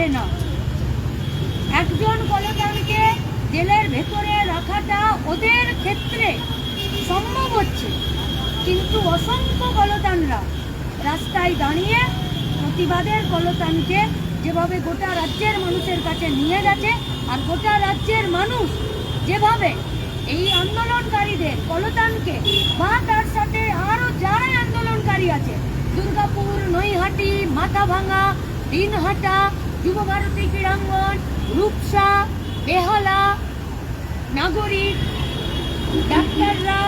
কমবে না। একজন কলকারকে জেলের ভেতরে রাখাটা ওদের ক্ষেত্রে সম্ভব হচ্ছে। কিন্তু অসংখ্য কলতানরা রাস্তায় দাঁড়িয়ে প্রতিবাদের কলতানকে যেভাবে গোটা রাজ্যের মানুষের কাছে নিয়ে গেছে আর গোটা রাজ্যের মানুষ যেভাবে এই আন্দোলনকারীদের কলতানকে বা তার সাথে আরও যারাই আন্দোলনকারী আছে, দুর্গাপুর, নৈহাটি মাথাভাঙা দিনহাটা যুবভারতী ক্রীড়াঙ্গন, রূপসা, বেহালা নাগরিক ডাক্তাররা,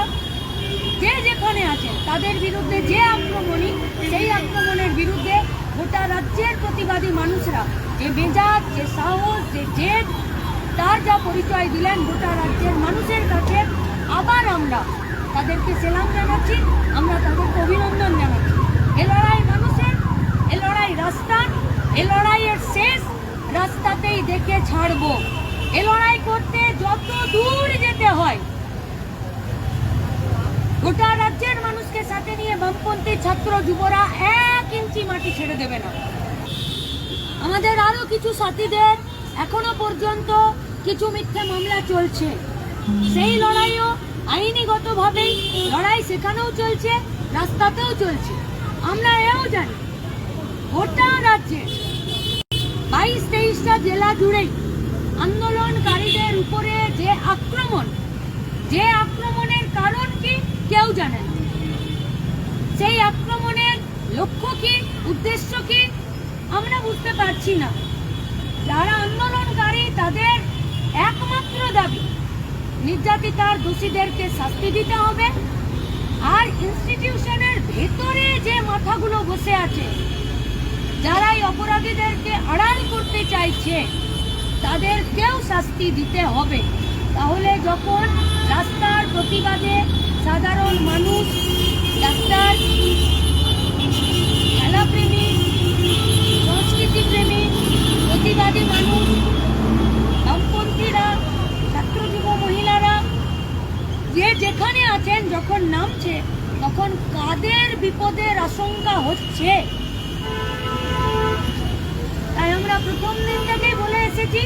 যে যেখানে আছেন, তাদের বিরুদ্ধে যে আক্রমণই, সেই আক্রমণের বিরুদ্ধে গোটা রাজ্যের প্রতিবাদী মানুষরা যে মেজাজ, যে সাহস, যে জেদ, তার যা পরিচয় দিলেন গোটা রাজ্যের মানুষের কাছে, আবার আমরা তাদেরকে সেলাম জানাচ্ছি, আমরা তাদেরকে অভিনন্দন জানাচ্ছি এ লড়াই মানুষের এ লড়াই রাস্তার এ লড়াইয়ের শেষ রাস্তাতেই দেখে ছাড়বো। এ লড়াই করতে যত দূর যেতে হয়। গোটা রাজ্যের মানুষকে সাথে নিয়ে বামপন্থী ছাত্র যুবরা এক ইঞ্চি মাটি ছেড়ে দেবে না। আমাদের আরও কিছু সাথীদের এখনও পর্যন্ত কিছু মিথ্যে মামলা চলছে। সেই লড়াইও আইনিগতভাবেই লড়াই সেখানেও চলছে, রাস্তাতেও চলছে। আমরা এও জানি, গোটা রাজ্যে জেলা জুড়েই আন্দোলনকারীদের উপরে যে আক্রমণ, যে আক্রমণের কারণ কি কেউ জানে না। সেই আক্রমণের লক্ষ্য কি, উদ্দেশ্য কি, আমরা বুঝতে পারছি না। যারা আন্দোলনকারী, তাদের একমাত্র দাবি, নির্যাতিতার দোষীদেরকে শাস্তি দিতে হবে। আর ইনস্টিটিউশনের ভেতরে যে মাথাগুলো বসে আছে যারা এই অপরাধীদেরকে আড়াল করতে চাইছে তাদেরকেও শাস্তি দিতে হবে। তাহলে যখন রাস্তার প্রতিবাদে সাধারণ মানুষ, ডাক্তার, খেলাপ্রেমী, সংস্কৃতিপ্রেমী, প্রতিবাদী মানুষ, বামপন্থীরা, ছাত্র যুব মহিলারা, যে যেখানে আছেন, যখন নামছে, তখন কাদের বিপদের আশঙ্কা হচ্ছে? তাই আমরা প্রথম দিন থেকেই বলে এসেছি?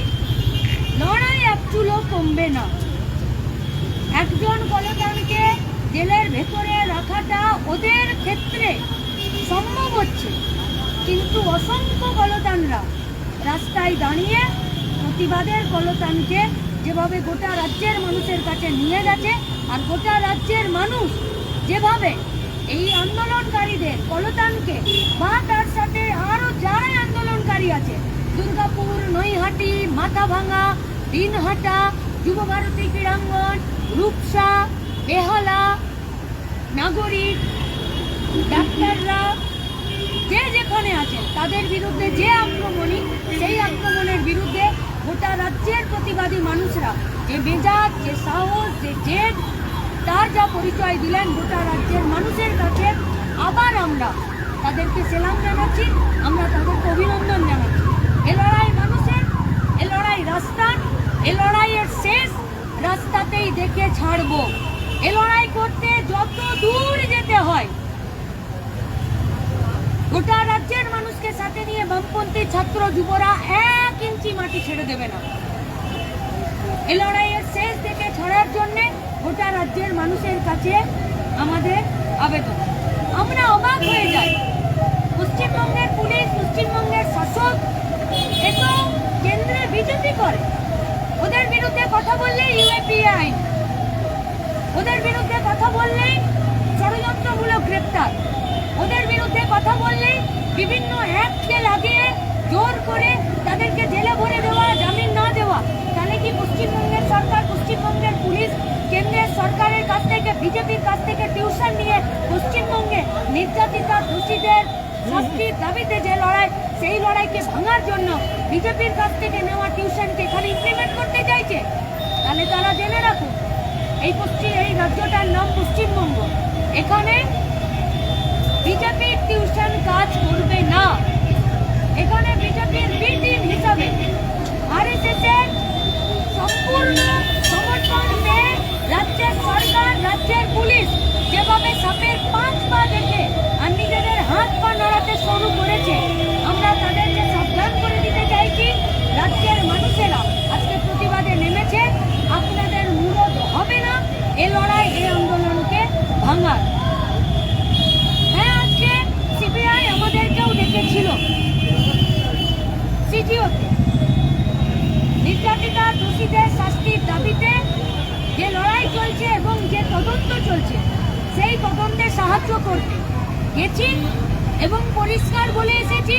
লড়াই এক চুলো কমবে না। একজন কলকারকে জেলের ভেতরে রাখাটা ওদের ক্ষেত্রে সম্ভব হচ্ছে। কিন্তু অসংখ্য কলতানরা রাস্তায় দাঁড়িয়ে প্রতিবাদের কলতানকে যেভাবে গোটা রাজ্যের মানুষের কাছে নিয়ে গেছে, আর গোটা রাজ্যের মানুষ যেভাবে এই আন্দোলনকারীদের কলতানকে বা তার সাথে আরও যারাই আন্দোলনকারী আছে, দুর্গাপুর, নৈহাটি মাথাভাঙা দিনহাটা যুবভারতী ক্রীড়াঙ্গন, রূপসা, বেহালা, নাগরিক, ডাক্তাররা, যে যেখানে আছেন, তাদের বিরুদ্ধে যে আক্রমণই, সেই আক্রমণের বিরুদ্ধে গোটা রাজ্যের প্রতিবাদী মানুষরা, যে মেজাজ যে সাহস, যে জেদ পরিচয় দিলেন গোটা রাজ্যের মানুষের কাছে। আবার আমরা তাদেরকে সেলাম জানাচ্ছি, আমরা তাদেরকে অভিনন্দন জানাচ্ছি। এ লড়াই মানুষের, এ লড়াই রাস্তার এ লড়াইয়ের শেষ রাস্তাতেই দেখে ছাড়বো। এ লড়াই করতে যত দূর যেতে হয়। গোটা রাজ্যের মানুষকে সাথে নিয়ে বামপন্থী ছাত্র যুবরা এক ইঞ্চি মাটি ছেড়ে দেবে না। এ লড়াইয়ের শেষ থেকে ছাড়ার জন্য গোটা রাজ্যের মানুষের কাছে আমাদের আবেদন। আমরা অবাক হয়ে যাই। পশ্চিমবঙ্গের পুলিশ, পশ্চিমবঙ্গের শাসক এ তো কেন্দ্রে বিজেপি করে। ওদের বিরুদ্ধে কথা বললে ইউএপিএ আইন। ওদের বিরুদ্ধে কথা বললে ষড়যন্ত্রমূলক গ্রেপ্তার। ওদের বিরুদ্ধে কথা বললে বিভিন্ন অ্যাক্টকে লাগিয়ে জোর করে তাদেরকে জেলে ভরে দেওয়া, জামিন না দেওয়া। তাহলে কি পশ্চিমবঙ্গের কেন্দ্রের সরকারের কাছ থেকে, বিজেপির কাছ থেকে টিউশন নিয়ে পশ্চিমবঙ্গে নির্যাতিতা দোষীদের শাস্তির দাবিতে যে লড়াই, সেই লড়াইকে ভাঙার জন্য বিজেপির কাছ থেকে নেওয়া টিউশনকে এখানে ইমপ্লিমেন্ট করতে চাইছে। তাহলে তারা জেনে রাখুন, এই পশ্চিম এই রাজ্যটার নাম পশ্চিমবঙ্গ। এখানে বিজেপির টিউশন কাজ করবে না। এখানে বিজেপির হচ্ছে আমরা তাদেরকে সাবধান করে দিতে চাইছি রাজ্যের মানুষেরা আজকে প্রতিবাদে নেমেছে। আপনাদের মূলত হবে না। এ লড়াই এই আন্দোলনকে ভাঙার। হ্যাঁ আজকে সিবিআই আমাদেরকেও ডেকেছিল। সিটিওতে নির্যাতিতা দোষীদের শাস্তির দাবিতে যে লড়াই চলছে এবং যে তদন্ত চলছে, সেই তদন্তে সাহায্য করতে গেছি। এবং পরিষ্কার বলে এসেছি,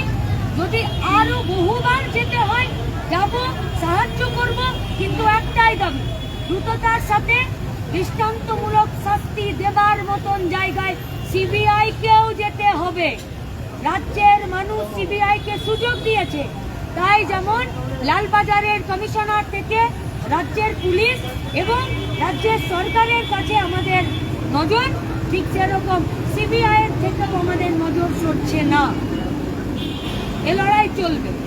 যদি আরও বহুবার যেতে হয়, যাব, সাহায্য করব, কিন্তু একটাই দাবি, দ্রুততার সাথে দৃষ্টান্তমূলক শাস্তি দেবার মতন জায়গায় সিবিআই কেও যেতে হবে। রাজ্যের মানুষ সিবিআই কে সুযোগ দিয়েছে, তাই যেমন লালবাজারের কমিশনার থেকে রাজ্যের পুলিশ এবং রাজ্যের সরকারের কাছে আমাদের নজর ঠিক সেরকম সিবিআই এর থেকেও আমাদের নজর সরছে না। এ লড়াই চলবে।